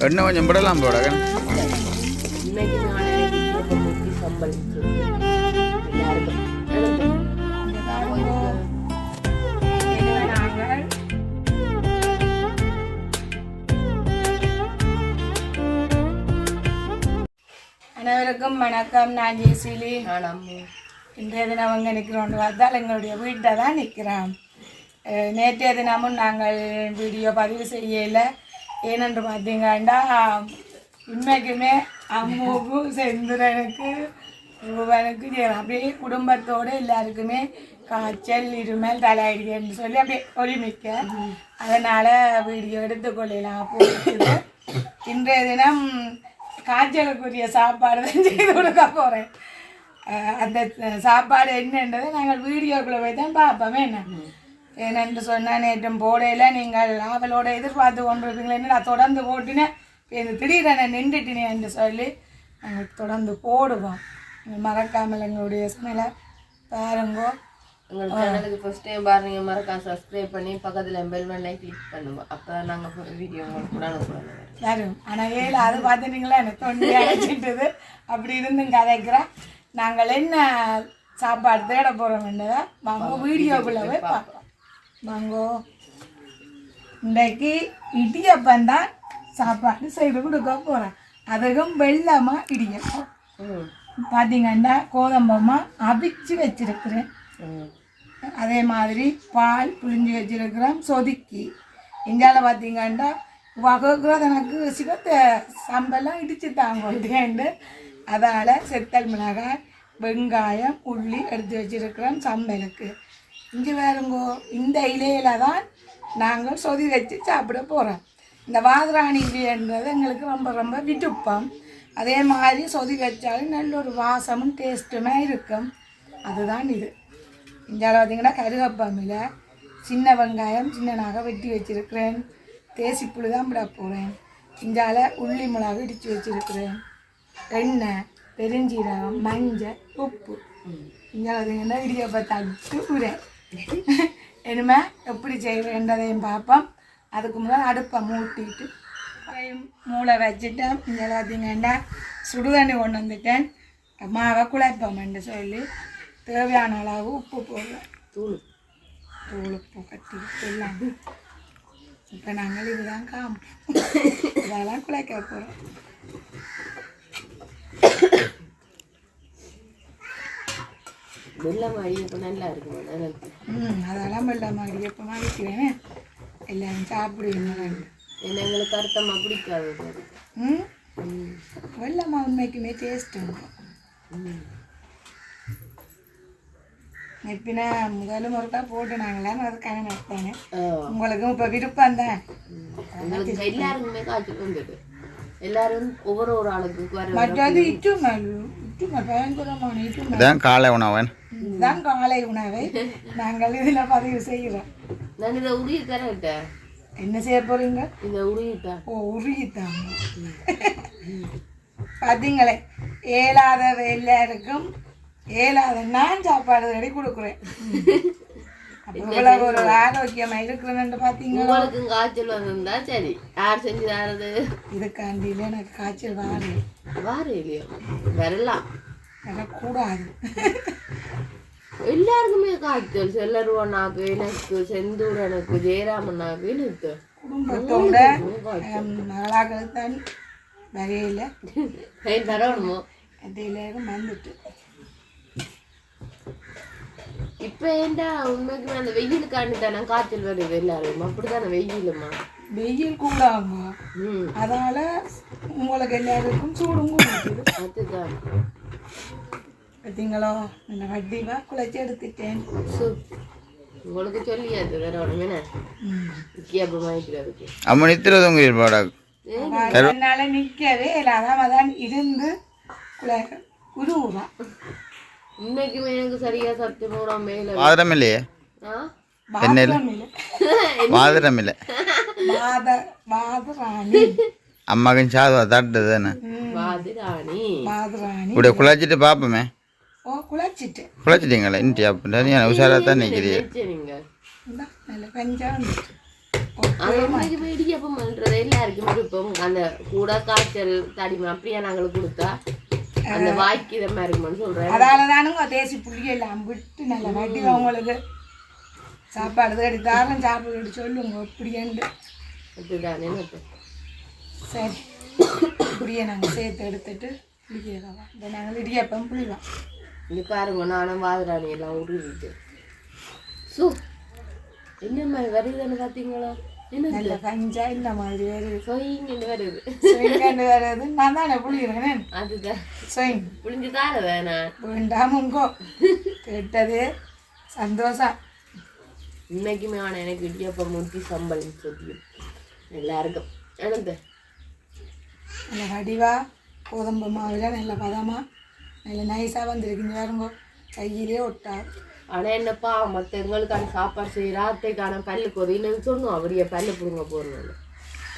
எண்ணெய் கொஞ்சம் விடலாம் போட நாங்கள் அனைவருக்கும் வணக்கம் நான் ஜெசிலி இன்றைய தினம் அங்கே நிற்கிறோம் பார்த்தால் எங்களுடைய வீட்டை தான் நிற்கிறோம் நேற்றைய தினமும் நாங்கள் வீடியோ பதிவு செய்யலை ஏனென்று பார்த்தீங்கன்னா உண்மைக்குமே அம்முக்கும் செந்துரனுக்கு ரூபனுக்கு அப்படியே குடும்பத்தோடு எல்லாருக்குமே காய்ச்சல் இருமல் தலையடின்னு சொல்லி அப்படியே ஒளிமிக்க அதனால் வீடியோ எடுத்துக்கொள்ளலாம். போகுது இன்றைய தினம் காய்ச்சலுக்குரிய சாப்பாடு தான் செய்து கொடுக்க போகிறேன் அந்த சாப்பாடு என்னன்றதை நாங்கள் வீடியோக்குள்ளே போய் தான் பார்ப்போமே. என்ன? ஏனென்று சொன்னால் நேற்றும் போடையில் நீங்கள் ஆவலோட எதிர்பார்த்து கொண்டிருக்கீங்களேன்னு நான் தொடர்ந்து போட்டினேன் இது திடீரென நின்றுட்டினேன் என்று சொல்லி நாங்கள் தொடர்ந்து போடுவோம் மறக்காமல் எங்களுடைய சமையலை பாருங்கோ. எங்கள் சேனலுக்கு ஃபர்ஸ்ட் டைம் பாருங்க மறக்காம சப்ஸ்கிரைப் பண்ணி பக்கத்தில் பெல் பட்டனை கிளிக் பண்ணுவோம் அப்போ தான் நாங்கள் வீடியோ உங்களுக்கு கூட அனுப்புகிறோம் வரும். ஆனால் ஏழு அது பார்த்துட்டீங்களா? எனக்கு தொண்டி அழைச்சிட்டுது அப்படி இருந்தும் கதைக்கிறேன். நாங்கள் என்ன சாப்பாடு தேட போகிறோம் என்னதா? வாங்க வீடியோக்குள்ளே போய் பார்க்கலாம் வாங்கோ. இன்றைக்கு இடியப்பம் தான் சாப்பாடு செய்து கொடுக்க போகிறேன் அதுக்கும் வெள்ளமாக இடியப்பம். பார்த்தீங்கன்னா கோதம்பமா அவிச்சு வச்சிருக்கிறேன். அதே மாதிரி பால் புழிஞ்சு வச்சிருக்கிறோம் சொதுக்கி. இந்தியாவில் பார்த்தீங்கன்னா வகுக்கிறது எனக்கு சிவத்தை சம்பெல்லாம் இடித்து தாங்கொண்டேன் அதால் செத்தல் மிளகாய் வெங்காயம் உள்ளி எடுத்து வச்சிருக்கிறோம் சம்பலுக்கு. இங்கே வேறுங்கோ இந்த இலையில தான் நாங்கள் சொதி வச்சு சாப்பிட போகிறோம் இந்த வாதராணி இலைன்றது எங்களுக்கு ரொம்ப ரொம்ப விருப்பம். அதே மாதிரி சொதி வச்சாலும் நல்ல ஒரு வாசமும் டேஸ்ட்டுமே இருக்கும். அதுதான் இது. இந்தியாவில் பார்த்தீங்கன்னா கருகப்பாமில் சின்ன வெங்காயம் சின்னனாக வெட்டி வச்சிருக்கிறேன். தேசிப்புளி தான் விட போகிறேன் இந்தியாவில் உள்ளி மிளகு இடித்து வச்சிருக்கிறேன். எண்ணெய் பெருஞ்சீரகம் மஞ்சள் உப்பு. இந்தியாவில் பார்த்தீங்கன்னா இடியப்பை தட்டு உரேன் இனிமே எப்படி செய்கிறேன்றதையும் பார்ப்போம் அதுக்கு முதல் அடுப்பை மூட்டிட்டு மூளை வச்சுட்டேன் இங்கே பார்த்தீங்கன்னா சுடுதண்ணி கொண்டு வந்துட்டேன். மாவை குழைப்போம்னு சொல்லி தேவையான அளவு உப்பு போடுவேன் தூள். தூள் உப்பு கட்டி எல்லாம். இப்போ நாங்கள் இதுதான் காம் இதெல்லாம் குழைக்க போகிறோம் வெள்ளை மாடி இப்போ நல்லா இருக்கும்? ம் அதெல்லாம் வெள்ளம் மாடி எப்போ மாடிக்குவேன் எல்லாரும் சாப்பிடுவீங்க ஏன்னா எங்களுக்கு அர்த்தமாக பிடிக்காது. ம்? வெள்ளமா உண்மைக்குமே டேஸ்ட் ம். நெப்பினா முதலும் ஒருக்கா போட்டு நாங்களாம் நடத்தானே உங்களுக்கும் இப்போ விருப்பம் தான். எல்லாருக்குமே காய்ச்சல் வந்தது எல்லாரும் ஒவ்வொரு ஒரு ஆளுக்கு வர மற்றது பயங்கரமான இட்டுமல் இதான் காலை உணவன். இதுதான் காலை உணவை. நாங்கள் இதில் பதிவு செய்கிறோம். நான் இதை உருகி தரேன்ட்டேன் என்ன செய்ய போறீங்க? இதை உருகிட்டேன் ஓ உருகித்தாங்க பார்த்தீங்களே ஏழாத எல்லாருக்கும் ஏழாத நான் சாப்பாடு ரெடி கொடுக்குறேன். இவ்வளவு ஒரு ஆரோக்கியமா இருக்கிறேன்னு பார்த்தீங்களா உங்களுக்கும் காய்ச்சல் வந்திருந்தா சரி. யார் செஞ்சு தரது? இதுக்காண்டியில் எனக்கு காய்ச்சல் வாரு வாரு இல்லையோ? வரலாம். வரக்கூடாது. எல்லாருக்குமே காய்ச்சல். செல்லருவனாக்கு எனக்கு செந்தூரனுக்கு ஜெயராமனாக்கு எனக்கு. குடும்பத்தோட ஹம், மகளாக்கள் தான் வரையில ஏய், வரணுமோ எல்லாரும் வந்துட்டு. இப்ப ஏன்டா உண்மைக்குமே அந்த வெயிலுக்காண்டி தானே காய்ச்சல் வருது எல்லாரும் அப்படித்தானே வெயிலுமா வெயில் கூடாங்க ம். அதனால உங்களுக்கு எல்லாருக்கும் சூடும் அதுதான். பார்த்தீங்களோ இந்த வட்டிவா குழைச்சி எடுத்துட்டேன். உங்களுக்கு சொல்லியாது வேற ஒண்ணுமே ம். வித்தியாபமா இருக்கிறதுக்கு அம்ம நித்திர தொங்குறீர் பாடா என்னால நிற்கவே இல்லை. அதான் தான் இருந்து உருவா உண்மைக்குமே எனக்கு சரியா சத்தியம் வாதிரம் இல்லையே? என்ன இல்லை? வாதிரம் இல்லை. மாத மாதராணி அம்மாக்கும் சாதுவா தட்டு தானே? வாதிராணி மாதராணி இப்படி குழச்சிட்டு பார்ப்போமே குழச்சிட்டீங்களா இன்ட்டி அப்படின்ட்டு நீ உஷாராக தான் நிற்கிறீ போய் இடியப்பம் பண்றது எல்லாருக்கும் விருப்பம் அந்த கூட காய்ச்சல் தடிமை அப்படியே நாங்களுக்கு கொடுத்தா அந்த வாய்க்கு இதை மாதிரி இருக்கும்னு சொல்றேன் அதால தானுங்க தேசி புளியெல்லாம் விட்டு நல்ல வட்டி உங்களுக்கு சாப்பாடு தேடி தாரம் சாப்பிட்டு சொல்லுங்க இப்படியேண்டு அப்படிதான் என்னது சரி இப்படியே நாங்கள் சேர்த்து எடுத்துட்டு புளிக்கிறவா இப்போ நாங்கள் இடியப்பம் புளிவோம் இங்க பாருங்க நானும் வாதுராணி எல்லாம் உருவிட்டு சூ என்ன மாதிரி வருதுன்னு பாத்தீங்களா? என்ன நல்ல கஞ்சா இந்த மாதிரி வருது. சொயின்னு வருது. சொயிங்காண்டு வருது. நான் தானே புளிக்கிறேன்? அதுதான். சொயிங் புளிஞ்சு தார வேணாம் வேண்டாமுங்கோ கேட்டது சந்தோஷம். இன்னைக்குமே ஆனா எனக்கு இடியப்பம் முட்டி சம்பளம் சொல்லியும் எல்லாருக்கும். எனது நல்ல வடிவா கோதம்பு மாவில் நல்ல பதமாக நல்ல நைஸாக வந்திருக்குங்க பாருங்க கையிலே ஒட்டாது ஆனா என்னப்பா மத்த எங்களுக்கான சாப்பாடு செய்ய ராத்தைக்கான பல்லு கொதின்னு சொன்னோம் அப்படியே பல்லு பிடுங்க போறோம்னு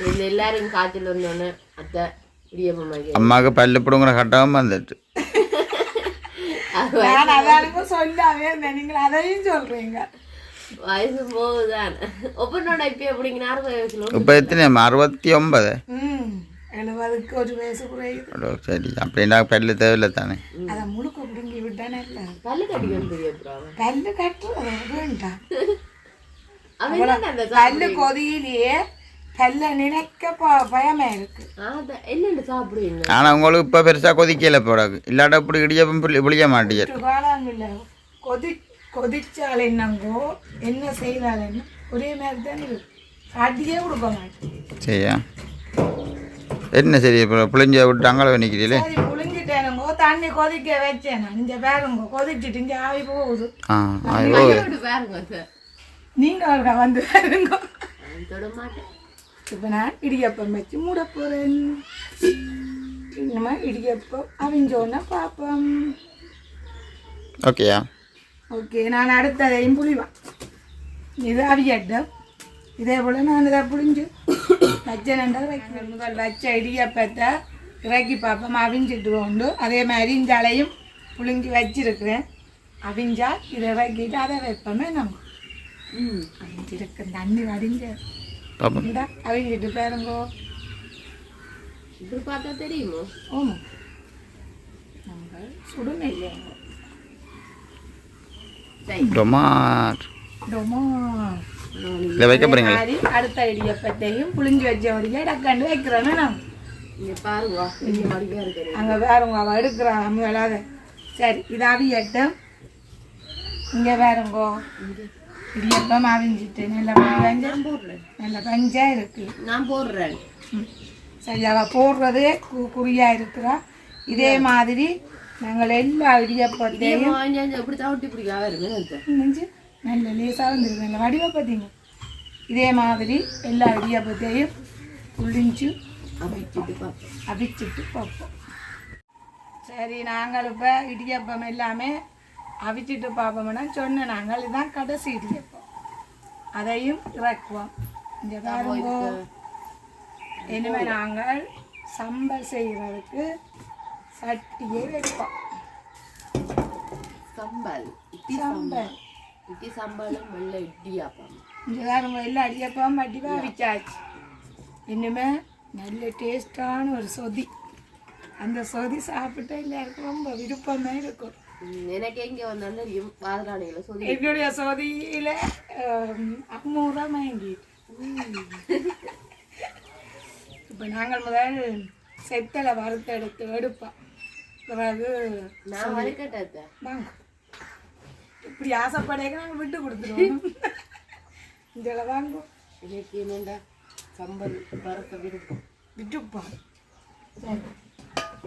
இந்த எல்லாரும் காய்ச்சல் வந்தோடனே அத்தை இடியப்பம் வாங்கி அம்மாவுக்கு பல்லு பிடுங்குற கட்டமும் வந்துட்டு சொல்லாமே நீங்கள் அதையும் சொல்கிறீங்க வயசு போகுதான் ஒப்பனோட இப்ப எப்படிங்கன்னா அறுபது வயசுல இப்போ எத்தனை அறுபத்தி ஒன்பது ம் எழுபதுக்கு ஒரு வயசு குறையுது. சரி. அப்படின்னா பல்லு தேவையில்லை தானே அதை முழுக்க பிடுங்கி விட்டானே இல்லை. பல்லு அப்புறம் கல்லு கட்டுறது வேண்டாம் கல்லு கொதியிலேயே கல்ல நினைக்க பயமா இருக்கு. என்னண்டு சாப்பிடுவீங்க ஆனால் உங்களுக்கு இப்போ பெருசாக கொதிக்கல போடாது இல்லாட்ட இப்படி இடியப்பம் புளி புளிய மாட்டீங்க ஒரு காலங்கள்ல கொதி கொதிச்சால் என்னங்கோ என்ன செய்தால் என்ன ஒரே மாதிரி தானே இருக்கு. அடியே கொடுக்க மாட்டேன். சரியா? என்ன சரி இப்போ புளிஞ்ச விட்டு அங்கே நிற்கிறீங்களே தண்ணி கொதிக்க வச்சேன். இங்க பாருங்க கொதிச்சிட்டு இங்க ஆவி போகுது. ஆ பாருங்க வந்து பாருங்க. நான் இப்போ இடியப்பம் வச்சு மூட போறேன். இனிமே இடியப்பம் அவிஞ்சோன்னா பார்ப்போம் ஓகேயா? ஓகே நான் அடுத்ததையும் புளிவேன் இது அவியட்டும். இதே போல் நான் இதை புளிஞ்சு வச்ச நண்டா வைக்கிறேன் முதல் வச்ச இடியப்பத்தை இறக்கி பார்ப்போம் அவிஞ்சிட்டு உண்டு அதே மாதிரி இந்த அலையும் புளிஞ்சு வச்சிருக்கிறேன் அவிஞ்சா இதை இறக்கிட்டு அதை வைப்போமே நம்ம ம் அவிஞ்சிருக்கு தண்ணி வடிஞ்ச அவிஞ்சிட்டு பாருங்கோ இப்படி பார்த்தா தெரியுமோ ஓமா நாங்கள் சுடுமை இல்லைங்க சரி டொமாட் டொமோ இதை வைக்க போகிறீங்களா மாதிரி அடுத்த இடியப்பத்தையும் புளிஞ்சு வச்சபடியே டக்காண்டு வைக்கிறோன்னு நான் இங்க பாருங்க பெரிய மடிக்கா இருக்கு அங்கே வேறவங்க அவள் எடுக்கிறான் நம்ம விளாத சரி இது அவியட்டும் இங்கே வேறங்கோ இடியப்பம் அவிஞ்சிட்டு நல்ல பஞ்சம் நல்ல பஞ்சா இருக்கு. நான் போடுறேன். சரி அவள் போடுறதே கு குறியா இருக்கிறா. இதே மாதிரி நாங்கள் எல்லா இடியப்பத்தையும் எப்படி தவிட்டு நெஞ்சு. நல்ல லேசாக வந்துருக்கு நல்ல வடிவ பார்த்தீங்க இதே மாதிரி எல்லா இடியப்பத்தையும் புளிஞ்சு அப்படிச்சிட்டு பார்ப்போம் அவிச்சிட்டு பார்ப்போம் சரி நாங்கள் இப்போ இடியப்பம் எல்லாமே அவிச்சிட்டு பார்ப்போம்னா சொன்ன நாங்கள் இதுதான் கடைசி இடியப்பம். அதையும் இறக்குவோம். இங்கே பாருங்க. இனிமேல் நாங்கள் சம்பல் செய்கிறதுக்கு சட்டியை வைப்போம். சம்பல். சம்பல். இட்லி சம்பளம் வெள்ளை இட்லியாப்பம் பாருங்க எல்லா இடியப்பம் வடிவாக அவிச்சாச்சு இனிமே நல்ல டேஸ்டான ஒரு சொதி அந்த சொதி சாப்பிட்டா எல்லாருக்கும் ரொம்ப விருப்பமே இருக்கும் எனக்கு எங்க வந்தா தெரியும் வாதராணிகளை சொல்லி என்னுடைய சொதியில அம்மூரா மயங்கிட்டு இப்போ நாங்கள் முதல் செத்தலை வறுத்தெடுத்து எடுப்போம் பிறகு நான் வறுக்கட்டேன் வாங்க இப்படி ஆசைப்படையாக நாங்கள் விட்டு கொடுத்துருவோம். இதில் வாங்கும் எனக்கு என்னண்டா? சம்பல் வறுக்க விருப்பம் விட்டுப்போம்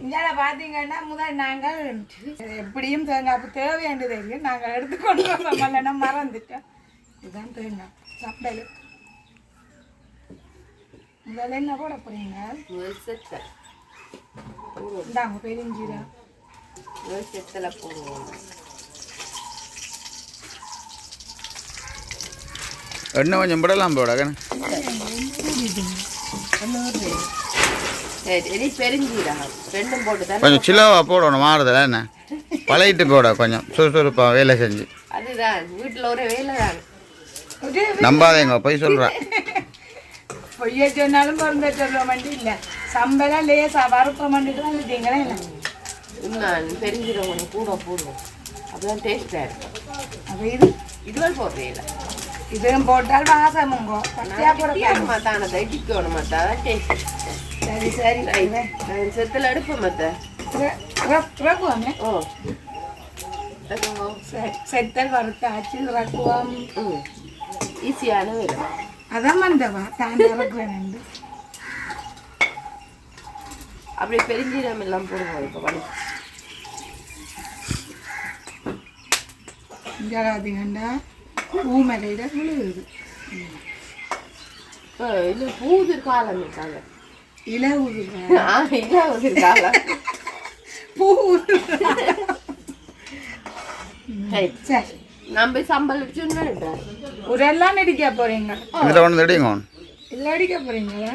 இந்தியால பார்த்தீங்கன்னா முதல் நாங்கள் எப்படியும் தேங்காய் பூ தேவையானது தெரியும் நாங்கள் எடுத்துக்கொண்டு வந்தோம் இல்லைன்னா மறந்துட்டோம். இதுதான் தேங்காய். சப்பல் முதல்ல என்ன போட போறீங்க? இந்தாங்க பெருஞ்சீரா செத்தல போடுவோம். எண்ணெய் கொஞ்சம் விடலாம் போட போட்டு தானே கொஞ்சம் சிலவாக போடணும் மாறுதல என்ன பழகிட்டு போட கொஞ்சம் சுறுசுறுப்பாக வேலை செஞ்சு அதுதான் வீட்டில் ஒரே வேலை தான் ஒரு நம்பாதேங்க போய் சொல்கிறேன் பொய்ய சொன்னாலும் பிறந்த சொல்ல மாட்டி இல்ல சம்பளம் லேசா வறுப்ப மாட்டிட்டு வந்துட்டீங்களே என்ன நான் பெருஞ்சீரகம் கூட போடுவோம் அப்பதான் டேஸ்டா இருக்கும் அப்ப இது இதுவரை போடுறீங்களா இதுவும் போட்டால் வாசமுங்கோ பச்சையா போட வித்தியாசமா தானே தைக்கணும் மத்த சரி சரி செத்துல அடுப்பேன் மத்த ஓ செத்தல் வறுத்தாச்சு ரகுவம் ம் ஈஸியான வேலை அதான் வந்தவா தான் இறக்குவேன் அப்படியே பெருஞ்சீரகம் எல்லாம் போடுவோம் இப்போ பண்ணி இங்கே பார்த்தீங்கன்னா பூமலையில விழுகுது. இப்போ இது பூதிர் காலம் இருக்காங்க. இலை உழுக ஆ இதான் காலம். பூ சரி சரி போய் சம்பல் அடிச்சுன்னு உரெல்லாம் அடிக்க போறீங்க. இதில் ஒன்று தடிங்க இதில் அடிக்க போறீங்களா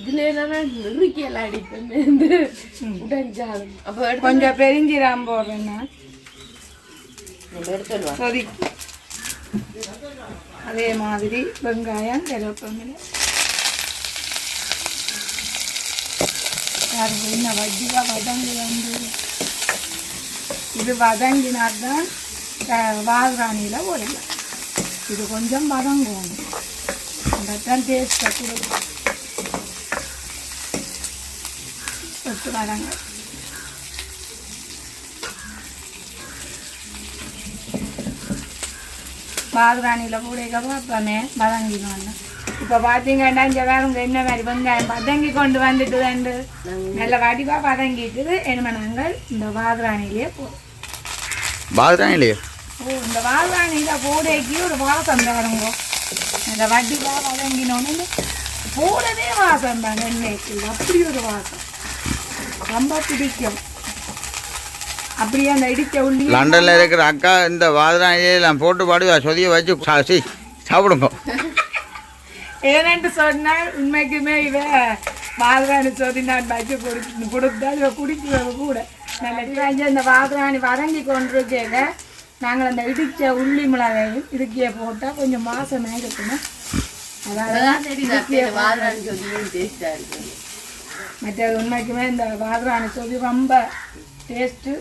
இதுல என்னன்னா நெருக்கி எல்லாம் அடிப்பேன் உடஞ்சாலும். அப்போ எடுத்து கொஞ்சம் பெருஞ்சிராம் போடுறேன்னா. நம்ம எடுத்துடுவா கொதிக்கு அதே மாதிரி வெங்காயம் கருவேப்பிலை. பாருங்க இன்னும் வட்டியாக வதங்கி வந்து? இது வதங்கினார் தான் வாகராணியில் போடலாம் இது கொஞ்சம் வதங்கும். அதான் டேஸ்ட்டை கொடுக்கும். ஒத்து வதங்க பாதுராணியில் கூட பார்ப்போமே வதங்கினோன்னு இப்போ பார்த்தீங்கன்னா இங்கே வேறுங்க என்ன மாதிரி வெங்காயம் வதங்கி கொண்டு வந்துட்டு வந்து நல்ல வடிவாக வதங்கிட்டு என்ன நாங்கள் இந்த வாதுராணிலேயே போடுறோம் பாதுதான் இல்லையே ஓ இந்த வாதுராணியில் போடைக்கு ஒரு வாசம் தருங்க அந்த வடிவாக வதங்கினோன்னு போடவே வாசம் தான் எண்ணெய்க்கு அப்படி ஒரு வாசம் ரொம்ப பிடிக்கும் அப்படியே அந்த இடிச்ச உள்ளி லண்டனில் இருக்கிற அக்கா இந்த பாதுதான் எல்லாம் போட்டு பாடுவா சொதிய வச்சு சா- சீ, சாப்பிடுங்க. ஏனென்று சொன்னால் உண்மைக்குமே இவ வாதுராணி சொல்லி நான் வச்சு கொடுத்து கொடுத்தா இவ குடிக்கிறது கூட. நல்ல அந்த வாதுராணி வதங்கி கொண்டிருக்கேங்க. நாங்கள் அந்த இடித்த உள்ளி மிளகாயும் இதுக்கே போட்டால் கொஞ்சம் வாசமாக இருக்கணும் அதாவது அதான் தெரியுது வாரான்னு சொல்லி டேஸ்டா இருக்கு. மற்றது உண்மைக்குமே இந்த வாதுராணி சொல்லி ரொம்ப டேஸ்ட்டு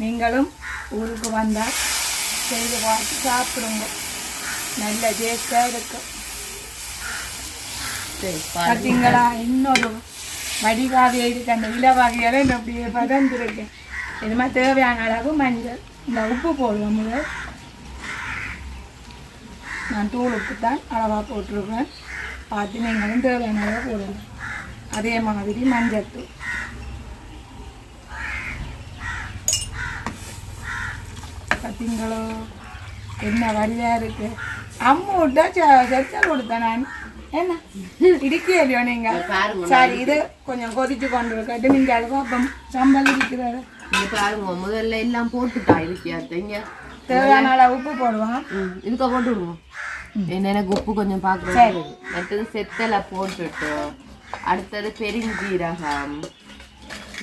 நீங்களும் ஊருக்கு வந்தால் செய்து பார்த்து சாப்பிடுங்க. நல்ல டேஸ்ட்டாக இருக்கும் பார்த்தீங்களா இன்னொரு வடிகாவி இருக்கு அந்த இல வகையில அப்படியே பதந்திருக்கேன். இது மாதிரி தேவையான அளவு மஞ்சள் இந்த உப்பு போடுவோம் முதல் நான் தூள் உப்பு தான் அளவாக போட்டிருக்கேன். பார்த்து நீங்களும் தேவையான அளவு போடலாம் அதே மாதிரி மஞ்சள் தூள். பார்த்தீங்களோ என்ன வழியாக இருக்கு? அம்மு விட்டா செத்தல் கொடுத்தேன் நான். என்ன? இடிக்கலையோ நீங்க? பாருங்க சரி இது கொஞ்சம் கொதிச்சு கொண்டு இருக்கட்டும் நீங்க அது பார்ப்போம் சம்பல் இருக்கிறது இங்க பாருங்க முதல்ல எல்லாம் போட்டுட்டா இங்க. தேவையான அளவு உப்பு போடுவோம். ம், இதுக்க போட்டு விடுவோம் என்ன எனக்கு உப்பு கொஞ்சம் பார்க்குறது மற்றது செத்தலை போட்டுட்டு அடுத்தது பெருஞ்சீரகம்.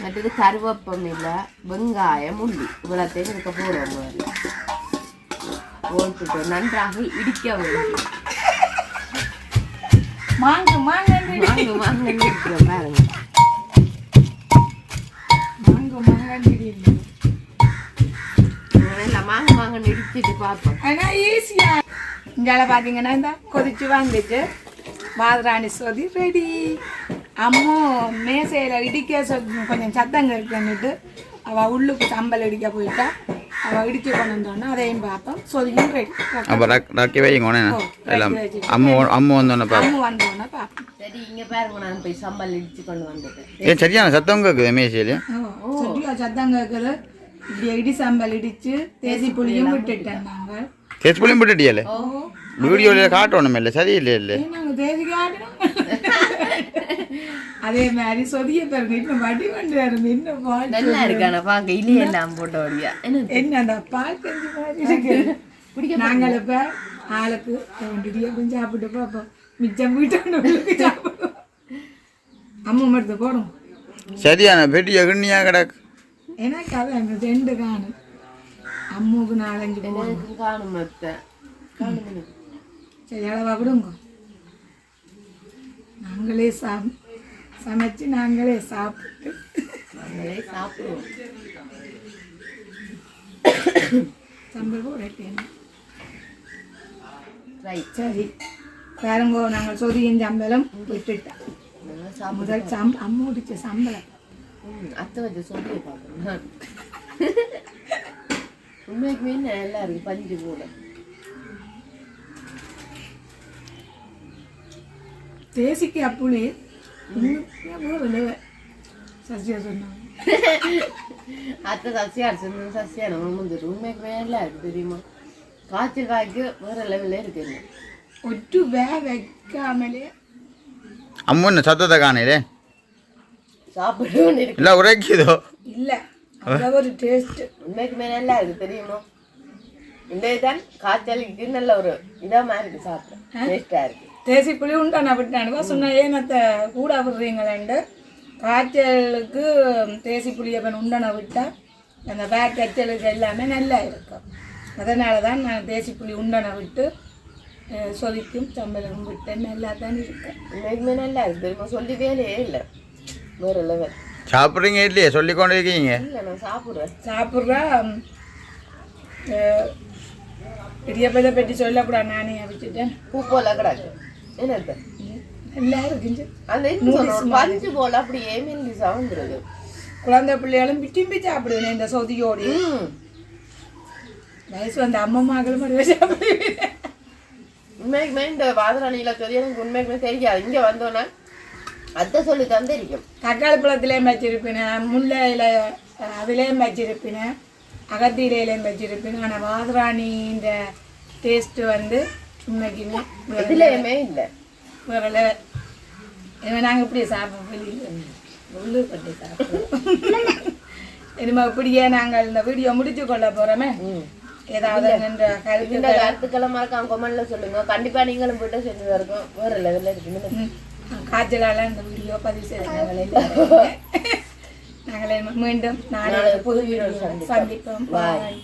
மற்றது கருவேப்பம் இல்லை வெங்காயம் உள்ளி இவ்வளோத்தையும் போடுவோம் முதல்ல போட்டுட்டு நன்றாக இடிக்க வேண்டும் மாங்கு மாங்கு வாங்க வாங்க இருக்கிறோம் பாருங்க மாங்கு மாங்கு மாங்க மாங்கன்னு இடிச்சிட்டு பார்ப்போம் ஆனா ஈஸியா இங்கால பாத்தீங்கன்னா இந்த கொதிச்சு வந்துட்டு பாதராணி சொதி ரெடி அம்மோ மேசையில இடிக்க சொ- கொஞ்சம் சத்தம் இருக்குன்னுட்டு அவ உள்ளுக்கு சம்பல் இடிக்க போயிட்டா. அவ இடிச்சு கொண்டு வந்தோன்னா அதையும் பார்ப்போம். சொதியும் ரெடி அப்போ ரக் ரக்கி வைங்க உடனே எல்லாம். அம்மு அம்மு வந்தோன்னே பாப்போம் அம்மு வந்தோன்னா பார்ப்போம். சரி இங்க பாருங்க நான் போய் சம்பல் இடிச்சு கொண்டு வந்துட்டேன். ஏன் சரியான சத்தம் கேட்குது மேசியிலே. சரியா சத்தம் கேட்குது இப்படி இடி சம்பல் இடிச்சு தேசி புளியும் விட்டுட்டேன் நாங்கள். டெஸ்ட் புளியும் போட்டுட்டியலே வீடியோவில் காட்டணும் இல்லை சரியில்லை இல்லை. நாங்கள் தேசி காட்டினோம் அதே மாதிரி சொதிய பிறகு இன்னும் வடி இன்னும் பால் நல்லா இருக்கான பார்க்க இலையெல்லாம் போட்ட வழியா என்ன அந்த பால் கஞ்சி மாதிரி இருக்கு. நாங்கள் இப்ப ஆளுக்கு ரெண்டு கொஞ்சம் சாப்பிட்டு பார்ப்போம் மிச்சம் வீட்டு சாப்பிடுவோம். அம்மா மருந்து போடும் சரியான பெட்டிய கிண்ணியாக கிடக்கு. எனக்கு அதான் எனக்கு ரெண்டு காணும் அம்முக்கு நாலஞ்சு காணும் மத்த காணும் சரி அளவா விடுங்க நாங்களே சம் சமைச்சு நாங்களே சாப்பிட்டு. நாங்களே சாப்பிடுவோம். சம்பல் போடட்டேன் ரைட் சரி. பாருங்கோ நாங்கள் சொதியின் சம்பளம் விட்டுட்டோம் முதல் சம் அம்மா உடிச்ச சம்பளம். அத்தை வச்சு சொல்லி பார்க்குறேன் நான் உண்மைக்குமே நல்லா இருக்கு பஞ்சு கூட தேசிக்கு அப்புளி சசியா சொன்னாங்க. அத்தை சசியா அடிச்சு சசியா நம்ம முந்திரு உண்மைக்குமே நல்லா இருக்கு தெரியுமா? காய்ச்சல் காய்க்கு வேற லெவலில் இருக்குங்க ஒட்டு வே வைக்காமலே. அம்முன்னு சத்தத்தை காணையிலே சாப்பிடணும் இல்லை உரைக்குதோ? இல்லை அவ்வளோ ஒரு டேஸ்ட்டு உண்மைக்குமே நல்லா இருக்கு தெரியுமா? இந்த தான் காய்ச்சலுக்கு நல்ல ஒரு இதமா இருக்கு சாப்பிட. டேஸ்டா இருக்கு. தேசி புளி உண்டான விட்டானுவா சொன்ன ஏனத்தை கூட விடுறீங்களேண்டு காய்ச்சலுக்கு தேசி புளியப்பன் உண்டனை விட்டா அந்த பேக் கச்சலுக்கு எல்லாமே நல்லா இருக்கும் அதனால தான் நான் தேசி புளி உண்டனை விட்டு அஹ், சொதிக்கும் சம்பளம் விட்டேன் நல்லா தான் இருக்கேன் நல்லா இருக்கு தெரியுமா சொல்லி வேலையே இல்லை. வேற லெவல் சாப்பிட்றீங்க இல்லையே? சொல்லி கொண்டு இருக்கீங்க இல்லை நான் சாப்பிடுவேன் சாப்பிட்றா இடியப்பதை பற்றி சொல்லக்கூடாது நானே வச்சுட்டேன் பூ போல கிடக்கு என்னது? நல்லா இருக்குஞ்சு அந்த ஒரு பஞ்சு போல அப்படியே மெல்லி சவுந்துருது குழந்தை பிள்ளைகளும் விரும்பி சாப்பிடுவேன் இந்த சொதியோடு. வயசு வந்த அம்மம்மாக்கள் மட்டும் சாப்பிடுவேன். உண்மைக்குமே இந்த வாதராணியில சொல்லி எனக்கு உண்மைக்குமே தெரியாது. இங்க வந்தோன்னே அத்தை சொல்லி தந்திருக்கும் தக்காளி பழத்துலேயும் வச்சிருப்பினேன் முல்லை இலை அஹ், அதுலேயும் வச்சிருப்பினேன் அகத்தி இலையிலையும் வச்சிருப்பினேன் ஆனால் வாதராணின்ற டேஸ்ட்டு வந்து உண்மைக்குமே வேற இதுலயுமே இல்லை. நாங்கள் இப்படியே சாப்பிடுவோம் வெளியில்? உள்ளூர் சாப்பிடுவோம். இப்படியே நாங்கள் இந்த வீடியோ முடிச்சு கொள்ள போகிறோமே ஏதாவது என்ற கருத்து கருத்துக்களை மறக்காம கொமெண்ட்ல சொல்லுங்க. கண்டிப்பா நீங்களும் போயிட்டு செஞ்சு இருக்கும் வேற லெவல்ல இருக்கு ம். காய்ச்சலால இந்த வீடியோ பதிவு செய்த நாங்களே நாங்களே மீண்டும் நாளை புது வீடியோ சந்திப்போம். பாய்